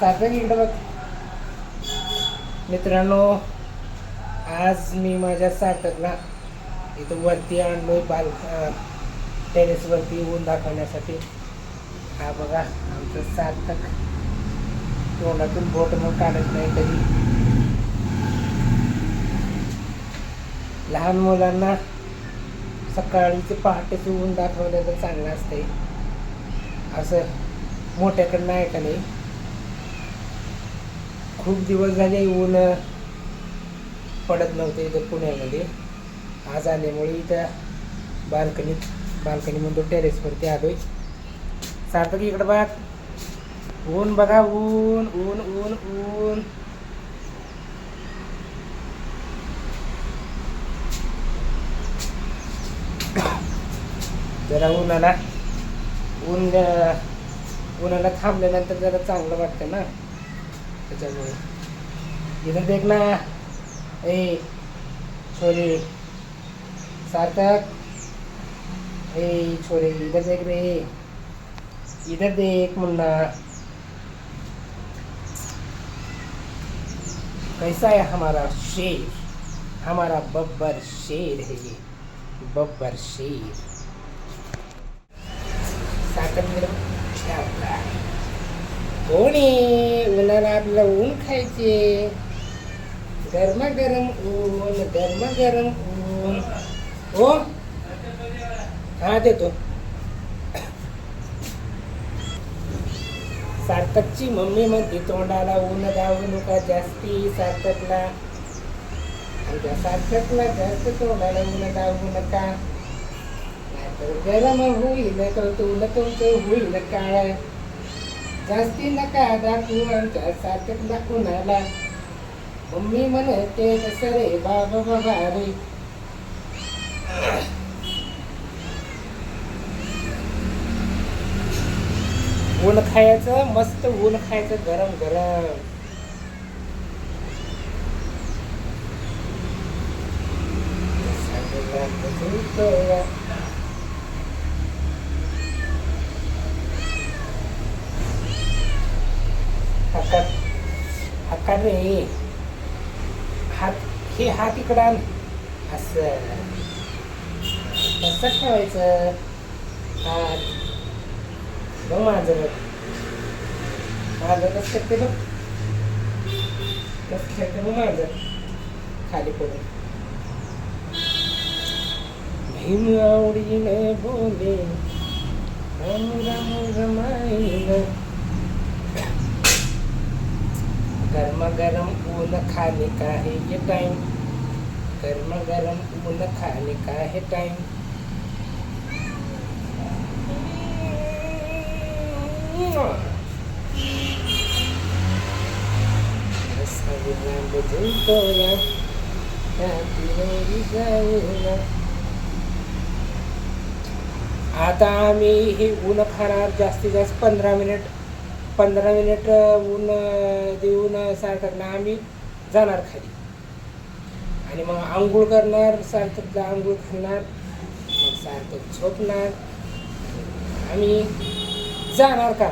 सारखं इकडं बघ. मित्रांनो आज मी माझ्या सार्थकला इथं वरती आणलोय बाल टेरेसवरती ऊन दाखवण्यासाठी. हा बघा आमचं सार्थक. तोंडातून बोट मग काढत नाही कधी. लहान मुलांना सकाळीचे पहाटेचे ऊन दाखवलं तर चांगलं असते असं मोठ्याकडनं आहे नाही खूप दिवस झाले ऊन पडत नव्हते इथं पुण्यामध्ये. आज आल्यामुळे इथं बाल्कनीत बाल्कनीमधून टेरेसवरती आलोय. सार्थक इकडं बघ. ऊन बघा ऊन ऊन ऊन ऊन. जरा उन्हाला ऊन उन्हाला थांबल्यानंतर जरा चांगलं वाटतं ना. त्याच्यामुळे. इथं देख ना. ए छोरे. सार्थक. ए छोरे इधर देख रे. इधर देख मुन्ना. कैसा है हमारा शेर? हमारा बब्बर शेर है ये। बब्बर शेर। साखर कोणी उन्हाळा आपल्याला ऊन खायचे. गरमागरम ऊन गरमागरम ऊन. हो? हा देतो. सार्थकची मम्मी म्हणते तोंडाला ऊन दावू नका जास्ती सार्थकला. आमच्या सार्थकला जास्त तोंडाला ऊन दावू नका. नाहीतर गरम होईल तर तुला तुमचं होईल काय? जास्ती नका दाखवू आमच्या सारखं दाखवू नाला मम्मी म्हणते कसं रे बाबा बाबा रे ऊन खायचं मस्त ऊन खायचं गरम गरम हातात हातात रे हात हे हात इकडं आण. असं. कसं ठेवायचं. हात. बघ माझं बघ माझं कसं खेळते बघ. कसं खेळते बघ माझं खाली पडून. भीम आवडीने बोले राम राम रमाईला गरमा गरम ऊन खाने का है ये टाइम गरमा गरम ऊन खाने का है टाइम आता आम्ही हे ऊन खाणार जास्तीत जास्त पंधरा मिनिट पंधरा मिनिट ऊन देऊन सार्थकला आम्ही जाणार खाली. आणि मग आंघोळ करणार सार्थकला आंघोळ खाणार मग सार्थक झोपणार. आम्ही जाणार का